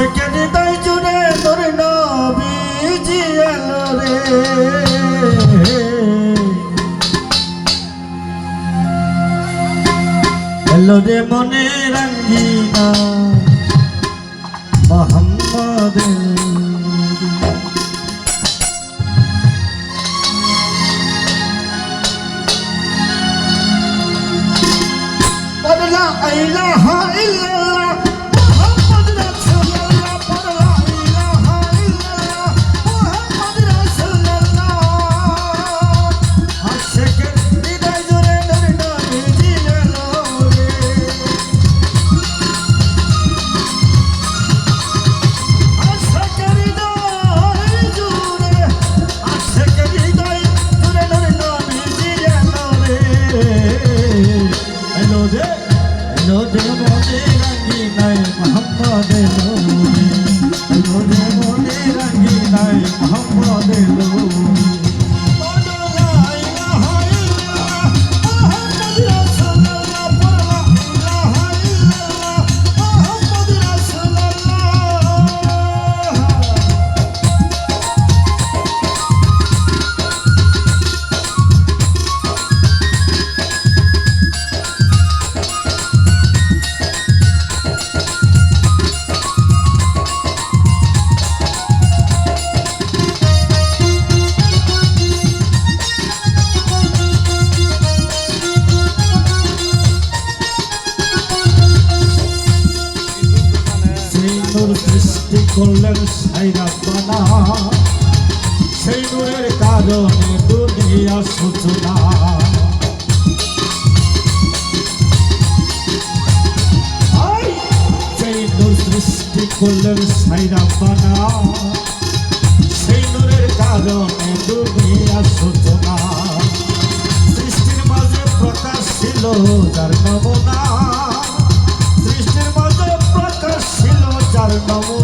আশেকে হৃদয় জুড়ে তোর নবীজি এলো রে। এলো রে মনে রঙ্গিনা মোহাম্মদ লা ইলাহা মোহাম্মদ সৃষ্টি করলেন সাইরা বানা। সেই নূরের কারণে দুনিয়া সূচনা! সেই নূর সৃষ্টি করলেন সাইরা বানা। সেই নূরের কারণে দুনিয়া সূচনা। সৃষ্টির মাঝে প্রকাশ ছিল যার নমুনা। সৃষ্টির মাঝে প্রকাশ ছিল যার নমুনা।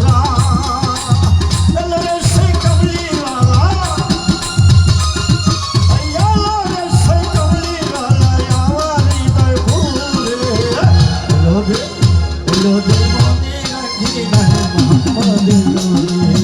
মনে রাখি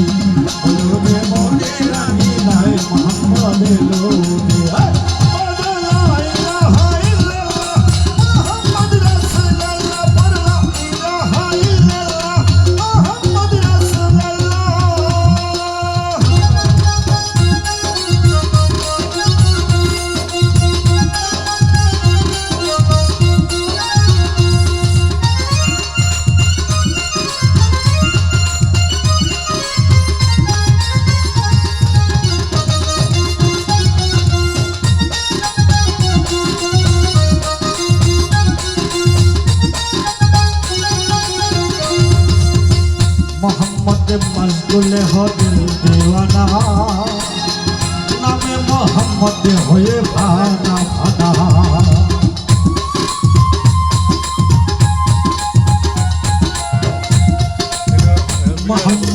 মোহাম্মদ মশগুল হবে দেওয়ানা। নামে মোহাম্মদ হয়ে ভানা ভানা মোহাম্মদ